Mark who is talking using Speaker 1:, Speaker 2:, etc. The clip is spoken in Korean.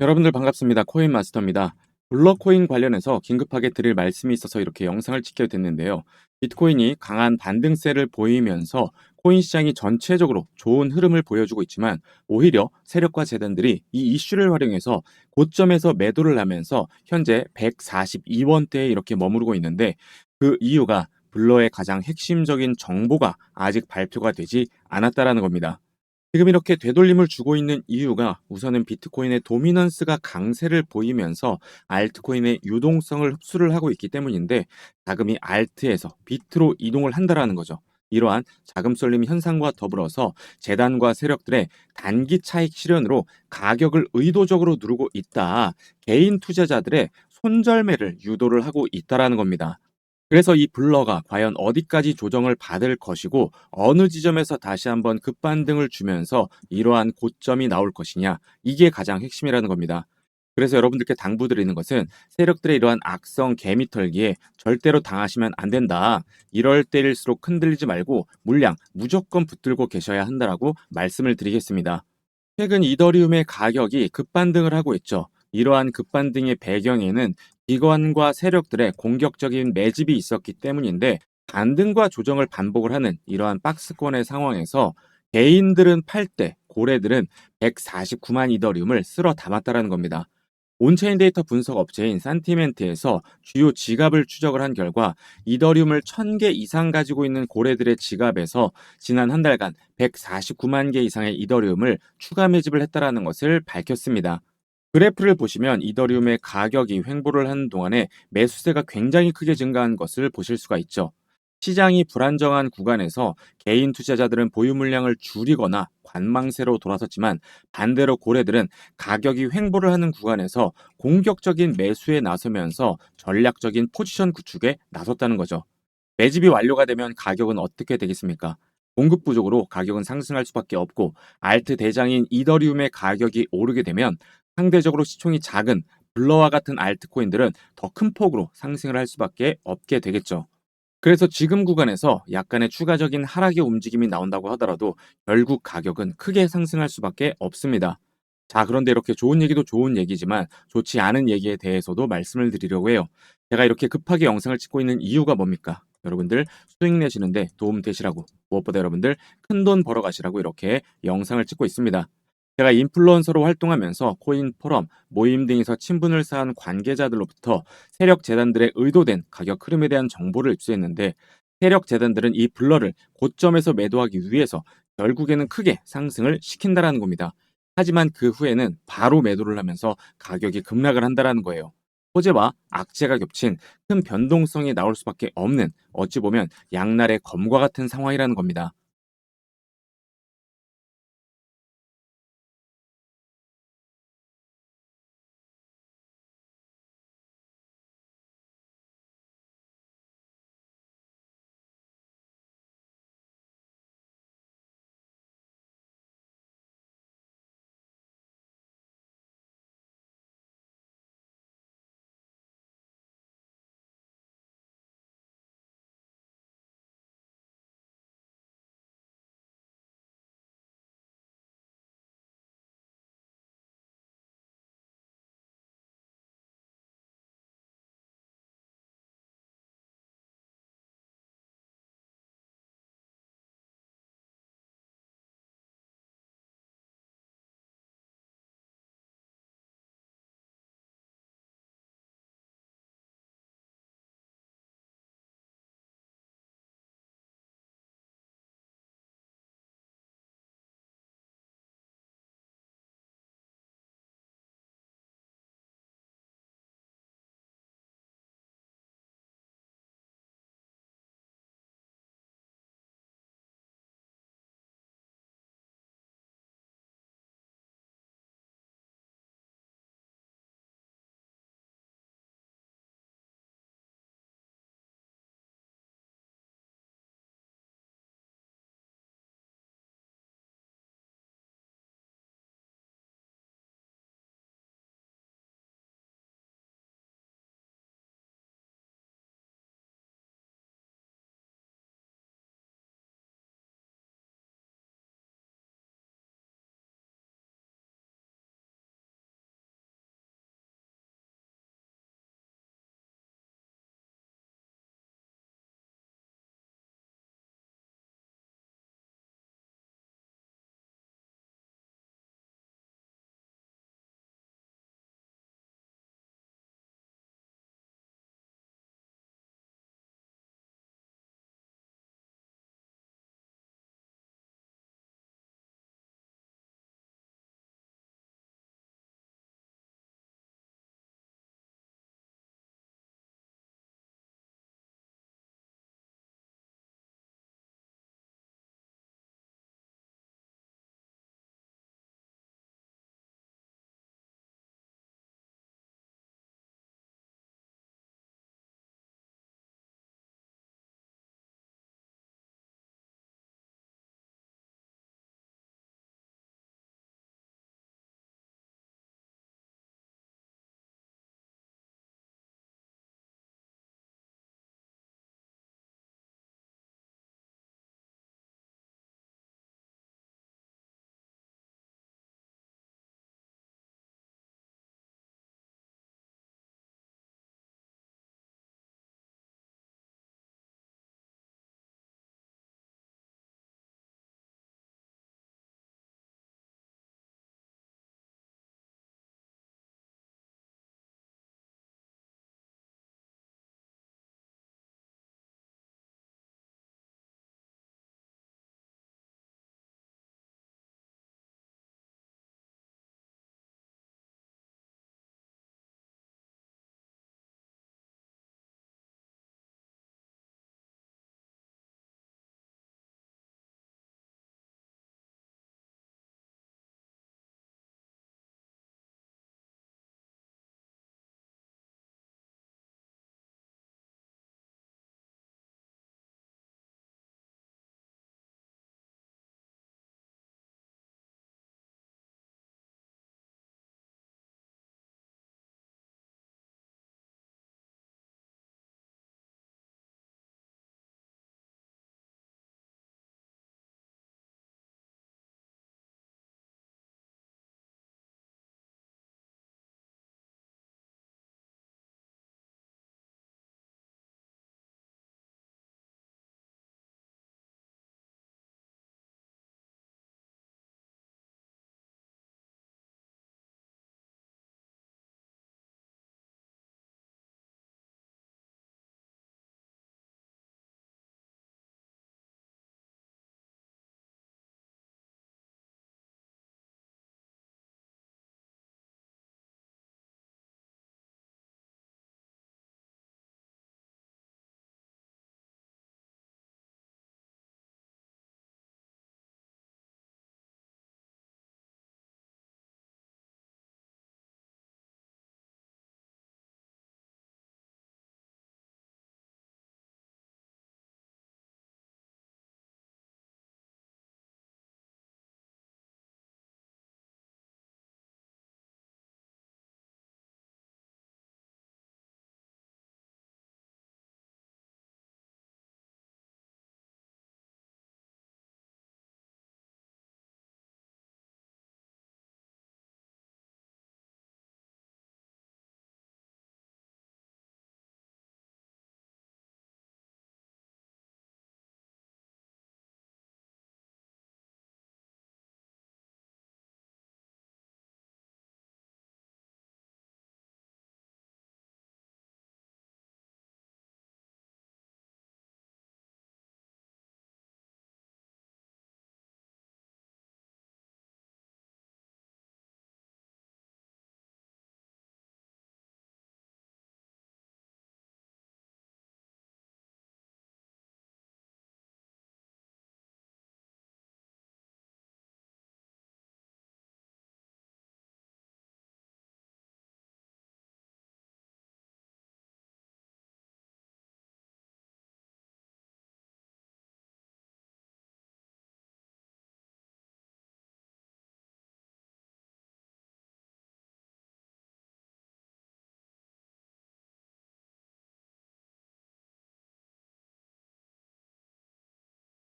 Speaker 1: 여러분들 반갑습니다. 코인 마스터입니다. 블러코인 관련해서 긴급하게 드릴 말씀이 있어서 이렇게 영상을 찍게 됐는데요. 비트코인이 강한 반등세를 보이면서 코인 시장이 전체적으로 좋은 흐름을 보여주고 있지만 오히려 세력과 재단들이 이 이슈를 활용해서 고점에서 매도를 하면서 현재 142원대에 이렇게 머무르고 있는데 그 이유가 블러의 가장 핵심적인 정보가 아직 발표가 되지 않았다라는 겁니다. 지금 이렇게 되돌림을 주고 있는 이유가 우선은 비트코인의 도미넌스가 강세를 보이면서 알트코인의 유동성을 흡수를 하고 있기 때문인데 자금이 알트에서 비트로 이동을 한다라는 거죠. 이러한 자금 쏠림 현상과 더불어서 재단과 세력들의 단기 차익 실현으로 가격을 의도적으로 누르고 있다. 개인 투자자들의 손절매를 유도를 하고 있다라는 겁니다. 그래서 이 블러가 과연 어디까지 조정을 받을 것이고 어느 지점에서 다시 한번 급반등을 주면서 이러한 고점이 나올 것이냐 이게 가장 핵심이라는 겁니다. 그래서 여러분들께 당부드리는 것은 세력들의 이러한 악성 개미털기에 절대로 당하시면 안 된다. 이럴 때일수록 흔들리지 말고 물량 무조건 붙들고 계셔야 한다라고 말씀을 드리겠습니다. 최근 이더리움의 가격이 급반등을 하고 있죠. 이러한 급반등의 배경에는 기관과 세력들의 공격적인 매집이 있었기 때문인데 반등과 조정을 반복을 하는 이러한 박스권의 상황에서 개인들은 팔때 고래들은 149만 이더리움을 쓸어 담았다라는 겁니다. 온체인 데이터 분석 업체인 산티멘트에서 주요 지갑을 추적을 한 결과 이더리움을 1000개 이상 가지고 있는 고래들의 지갑에서 지난 한 달간 149만 개 이상의 이더리움을 추가 매집을 했다라는 것을 밝혔습니다. 그래프를 보시면 이더리움의 가격이 횡보를 하는 동안에 매수세가 굉장히 크게 증가한 것을 보실 수가 있죠. 시장이 불안정한 구간에서 개인 투자자들은 보유 물량을 줄이거나 관망세로 돌아섰지만 반대로 고래들은 가격이 횡보를 하는 구간에서 공격적인 매수에 나서면서 전략적인 포지션 구축에 나섰다는 거죠. 매집이 완료가 되면 가격은 어떻게 되겠습니까? 공급 부족으로 가격은 상승할 수밖에 없고 알트 대장인 이더리움의 가격이 오르게 되면 상대적으로 시총이 작은 블러와 같은 알트코인들은 더 큰 폭으로 상승을 할 수밖에 없게 되겠죠. 그래서 지금 구간에서 약간의 추가적인 하락의 움직임이 나온다고 하더라도 결국 가격은 크게 상승할 수밖에 없습니다. 자, 그런데 이렇게 좋은 얘기도 좋은 얘기지만 좋지 않은 얘기에 대해서도 말씀을 드리려고 해요. 제가 이렇게 급하게 영상을 찍고 있는 이유가 뭡니까? 여러분들 수익 내시는데 도움 되시라고 무엇보다 여러분들 큰 돈 벌어 가시라고 이렇게 영상을 찍고 있습니다. 제가 인플루언서로 활동하면서 코인 포럼, 모임 등에서 친분을 쌓은 관계자들로부터 세력 재단들의 의도된 가격 흐름에 대한 정보를 입수했는데 세력 재단들은 이 블러를 고점에서 매도하기 위해서 결국에는 크게 상승을 시킨다라는 겁니다. 하지만 그 후에는 바로 매도를 하면서 가격이 급락을 한다라는 거예요. 호재와 악재가 겹친 큰 변동성이 나올 수밖에 없는 어찌 보면 양날의 검과 같은 상황이라는 겁니다.